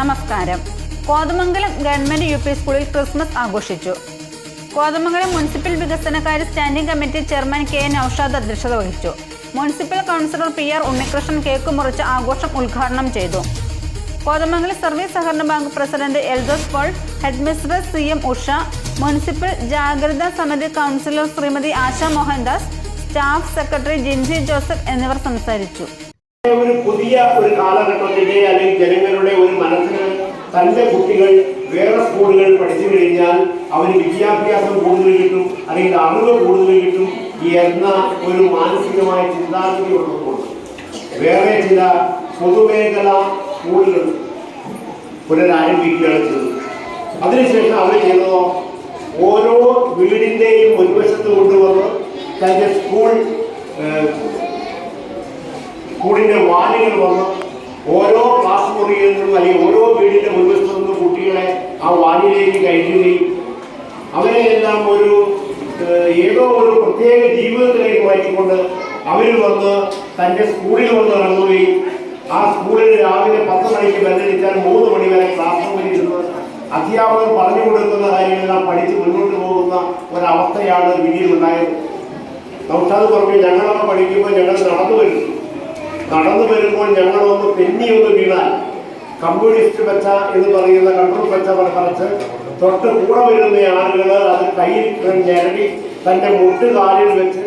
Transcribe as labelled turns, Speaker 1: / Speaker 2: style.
Speaker 1: നമസ്കാരം. Kothamangalam government U P സ്കൂളിൽ Christmas ആഘോഷിച്ചു. കോതമംഗലം മുനിസിപ്പൽ വികസനകാര്യ standing committee chairman K Noushad അധ്യക്ഷത വഹിച്ചു. Municipal councillor P R Unnikrishnan cake മുറിച്ച് ആഘോഷം ഉദ്ഘാടനം ചെയ്തു. കോതമംഗലം സർവീസ് സഹകരണ bank president Eldhose Paul headmistress C M Usha municipal ജാഗ്രതാ സമിതി councillor Shrimati Asha Mohandas staff secretary Jincy Joseph എന്നിവർ സംസാരിച്ചു.
Speaker 2: ഒരു പുതിയ ഒരു കാലഘട്ടത്തിന്റെ അല്ലെങ്കിൽ ജനങ്ങളുടെ ഒരു മനസ്സിന് തന്റെ കുട്ടികൾ വേറെ സ്കൂളുകളിൽ പഠിച്ചു കഴിഞ്ഞാൽ അവന് വിദ്യാഭ്യാസം കൂടുതൽ കിട്ടും അല്ലെങ്കിൽ അറിവ് കൂടുതൽ കിട്ടും എന്ന ഒരു മാനസികമായ ചിന്താഗതി ഉള്ളതുകൊണ്ട്. വേറെ ചില പൊതുമേഖല സ്കൂളുകൾ പുനരാരംഭിക്കുകയാണ് ചെയ്തത്. അതിനുശേഷം അവർ ചെയ്തതോ? ഓരോ വീടിന്റെയും മുൻവശത്ത് കൊണ്ടുവന്ന് തന്റെ സ്കൂൾ സ്കൂളിന്റെ വാലുകൾ വന്ന് ഓരോ ക്ലാസ് മുറിയിൽ നിന്നും അല്ലെങ്കിൽ ഓരോ വീടിന്റെ മുൻവശത്തു നിന്നും കുട്ടികളെ ആ വാലിലേക്ക് കയറ്റുകയും അവരെ എല്ലാം ഒരു ഏതോ ഒരു പ്രത്യേക ജീവിതത്തിലേക്ക് മാറ്റിക്കൊണ്ട് അവർ വന്ന് തന്റെ സ്കൂളിൽ വന്ന് ഇറങ്ങുകയും ആ സ്കൂളിൽ രാവിലെ പത്ത് മണിക്ക് ബന്ധടിച്ചാൽ മൂന്ന് മണി വരെ ക്ലാസ് റൂമിൽ ഇരുന്ന് അധ്യാപകർ പറഞ്ഞു കൊടുക്കുന്ന കാര്യങ്ങളെല്ലാം പഠിച്ച് മുന്നോട്ട് പോകുന്ന ഒരവസ്ഥയാണ് വിധിയിലുണ്ടായത്. നൗഷാദ് പറഞ്ഞു ഞങ്ങളൊക്കെ പഠിക്കുമ്പോൾ ഞങ്ങൾ നടന്നു വരുന്നു. നടന്നു വരുമ്പോൾ ഞങ്ങളൊന്ന് തെന്നി ഒന്ന് വീണാൽ കമ്മ്യൂണിസ്റ്റ് പച്ച എന്ന് പറയുന്ന കൺട്രോൾ പച്ച പറിച്ച് തൊട്ട് കൂടെ വരുന്ന ആളുകൾ അത് കയ്യിൽ ഞരടി തന്റെ മുട്ടുകാലിൽ വെച്ച്